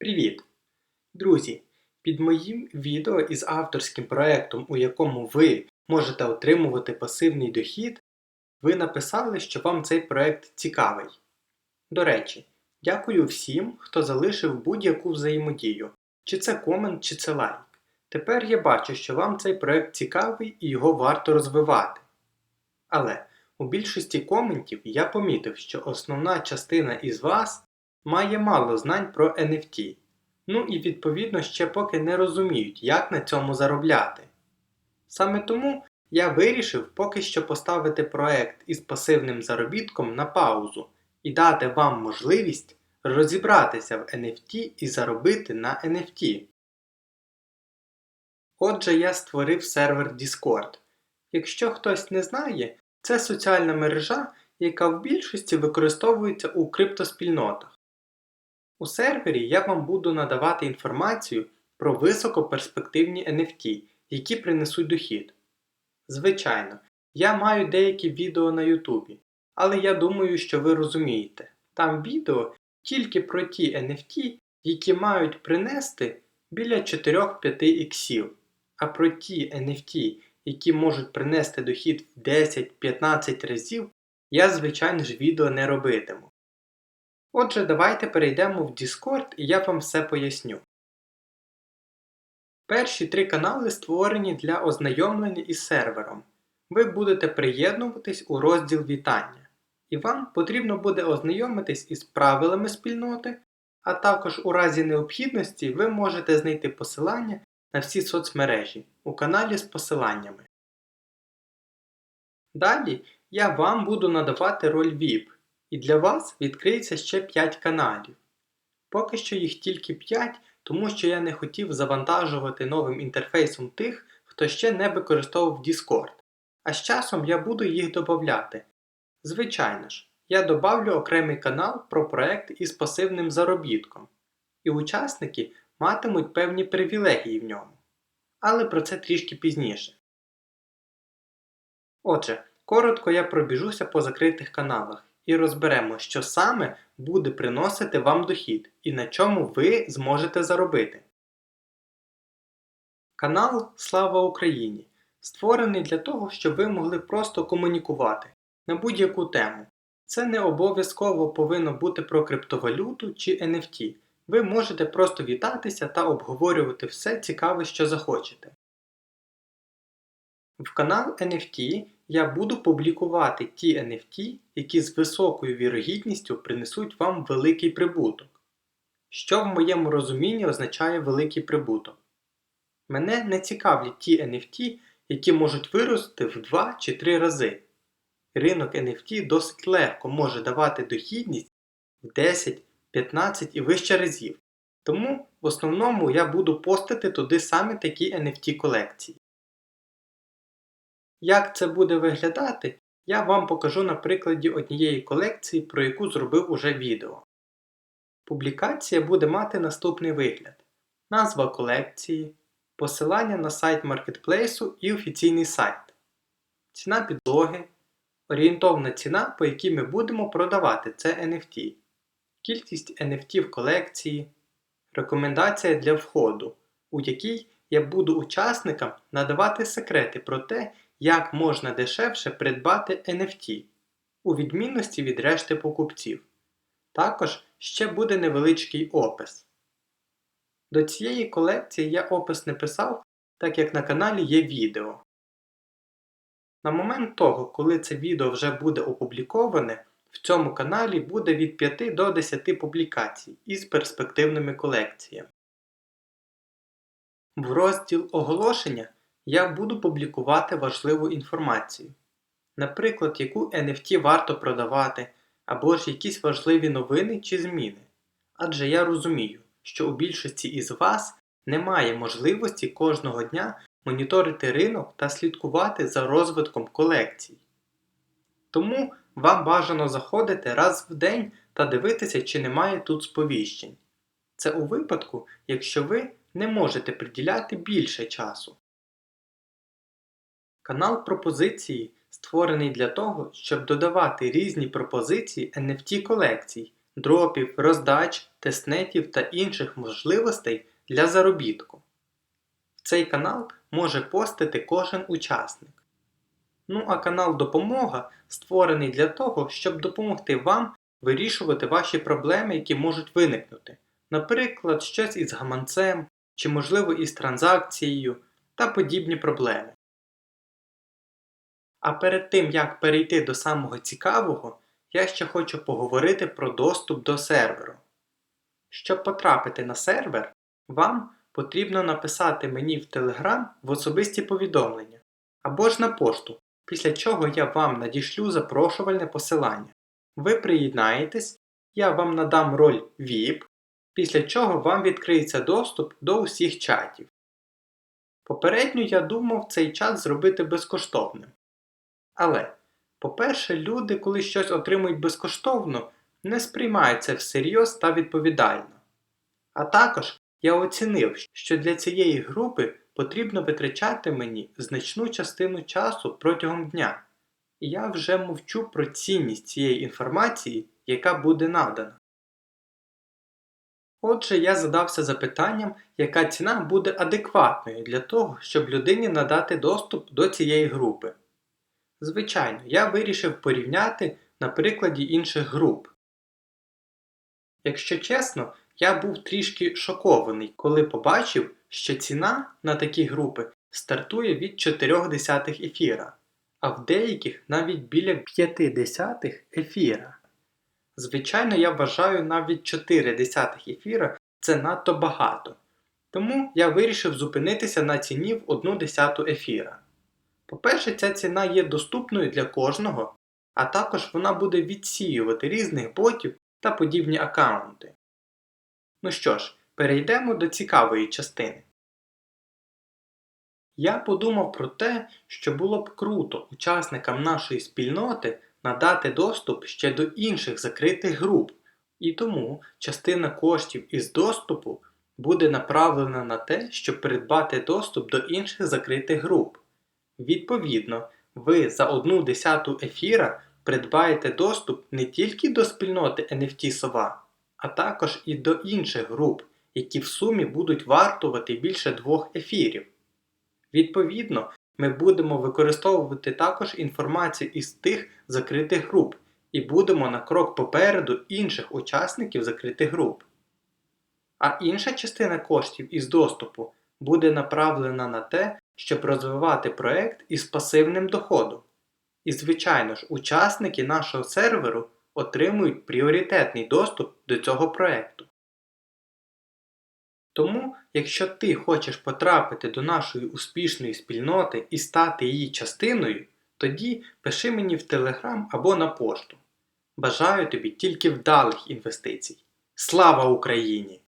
Привіт! Друзі! Під моїм відео із авторським проєктом, у якому ви можете отримувати пасивний дохід, ви написали, що вам цей проєкт цікавий. До речі, дякую всім, хто залишив будь-яку взаємодію, чи це комент, чи це лайк. Тепер я бачу, що вам цей проєкт цікавий і його варто розвивати. Але у більшості коментів я помітив, що основна частина із вас має мало знань про NFT. Ну і відповідно ще поки не розуміють, як на цьому заробляти. Саме тому я вирішив поки що поставити проект із пасивним заробітком на паузу і дати вам можливість розібратися в NFT і заробити на NFT. Отже, я створив сервер Discord. Якщо хтось не знає, це соціальна мережа, яка в більшості використовується у криптоспільнотах. У сервері я вам буду надавати інформацію про високоперспективні NFT, які принесуть дохід. Звичайно, я маю деякі відео на Ютубі, але я думаю, що ви розумієте, там відео тільки про ті NFT, які мають принести біля 4-5 іксів, а про ті NFT, які можуть принести дохід в 10-15 разів, я, звичайно ж, відео не робитиму. Отже, давайте перейдемо в Discord і я вам все поясню. Перші три канали створені для ознайомлення із сервером. Ви будете приєднуватись у розділ вітання, і вам потрібно буде ознайомитись із правилами спільноти, а також у разі необхідності ви можете знайти посилання на всі соцмережі у каналі з посиланнями. Далі я вам буду надавати роль VIP. І для вас відкриється ще 5 каналів. Поки що їх тільки 5, тому що я не хотів завантажувати новим інтерфейсом тих, хто ще не використовував Discord. А з часом я буду їх додати. Звичайно ж, я добавлю окремий канал про проект із пасивним заробітком. І учасники матимуть певні привілегії в ньому. Але про це трішки пізніше. Отже, коротко я пробіжуся по закритих каналах і розберемо, що саме буде приносити вам дохід і на чому ви зможете заробити. Канал Слава Україні створений для того, щоб ви могли просто комунікувати на будь-яку тему. Це не обов'язково повинно бути про криптовалюту чи NFT. Ви можете просто вітатися та обговорювати все цікаве, що захочете. В канал NFT я буду публікувати ті NFT, які з високою вірогідністю принесуть вам великий прибуток. Що в моєму розумінні означає великий прибуток? Мене не цікавлять ті NFT, які можуть вирости в 2 чи 3 рази. Ринок NFT досить легко може давати дохідність в 10, 15 і вище разів. Тому в основному я буду постити туди саме такі NFT колекції. Як це буде виглядати, я вам покажу на прикладі однієї колекції, про яку зробив уже відео. Публікація буде мати наступний вигляд: назва колекції, посилання на сайт маркетплейсу і офіційний сайт, ціна підлоги, орієнтовна ціна, по якій ми будемо продавати це NFT, кількість NFT в колекції, рекомендація для входу, у якій я буду учасникам надавати секрети про те, як можна дешевше придбати NFT, у відмінності від решти покупців. Також ще буде невеличкий опис. До цієї колекції я опис не писав, так як на каналі є відео. На момент того, коли це відео вже буде опубліковане, в цьому каналі буде від 5 до 10 публікацій із перспективними колекціями. В розділ оголошення я буду публікувати важливу інформацію. Наприклад, яку NFT варто продавати, або ж якісь важливі новини чи зміни. Адже я розумію, що у більшості із вас немає можливості кожного дня моніторити ринок та слідкувати за розвитком колекцій. Тому вам бажано заходити раз в день та дивитися, чи немає тут сповіщень. Це у випадку, якщо ви не можете приділяти більше часу. Канал пропозиції створений для того, щоб додавати різні пропозиції NFT колекцій дропів, роздач, тестнетів та інших можливостей для заробітку. В цей канал може постити кожен учасник. Ну а канал Допомога створений для того, щоб допомогти вам вирішувати ваші проблеми, які можуть виникнути. Наприклад, щось із гаманцем, чи можливо із транзакцією та подібні проблеми. А перед тим як перейти до самого цікавого, я ще хочу поговорити про доступ до серверу. Щоб потрапити на сервер, вам потрібно написати мені в Telegram в особисті повідомлення або ж на пошту, після чого я вам надішлю запрошувальне посилання. Ви приєднаєтесь, я вам надам роль VIP, після чого вам відкриється доступ до усіх чатів. Попередньо я думав цей чат зробити безкоштовним. Але, по-перше, люди, коли щось отримують безкоштовно, не сприймають це всерйоз та відповідально. А також я оцінив, що для цієї групи потрібно витрачати мені значну частину часу протягом дня. І я вже мовчу про цінність цієї інформації, яка буде надана. Отже, я задався запитанням, яка ціна буде адекватною для того, щоб людині надати доступ до цієї групи. Звичайно, я вирішив порівняти на прикладі інших груп. Якщо чесно, я був трішки шокований, коли побачив, що ціна на такі групи стартує від 4 десятих ефіра, а в деяких навіть біля 5 десятих ефіра. Звичайно, я вважаю навіть 4 десятих ефіра це надто багато. Тому я вирішив зупинитися на ціні в 1 десяту ефіра. По-перше, ця ціна є доступною для кожного, а також вона буде відсіювати різних ботів та подібні аккаунти. Ну що ж, перейдемо до цікавої частини. Я подумав про те, що було б круто учасникам нашої спільноти надати доступ ще до інших закритих груп, і тому частина коштів із доступу буде направлена на те, щоб придбати доступ до інших закритих груп. Відповідно, ви за одну десяту ефіра придбаєте доступ не тільки до спільноти NFT Сова, а також і до інших груп, які в сумі будуть вартувати більше двох ефірів. Відповідно, ми будемо використовувати також інформацію із тих закритих груп і будемо на крок попереду інших учасників закритих груп. А інша частина коштів із доступу буде направлена на те, щоб розвивати проект із пасивним доходом. І, звичайно ж, учасники нашого серверу отримують пріоритетний доступ до цього проекту. Тому, якщо ти хочеш потрапити до нашої успішної спільноти і стати її частиною, тоді пиши мені в Телеграм або на пошту. Бажаю тобі тільки вдалих інвестицій. Слава Україні!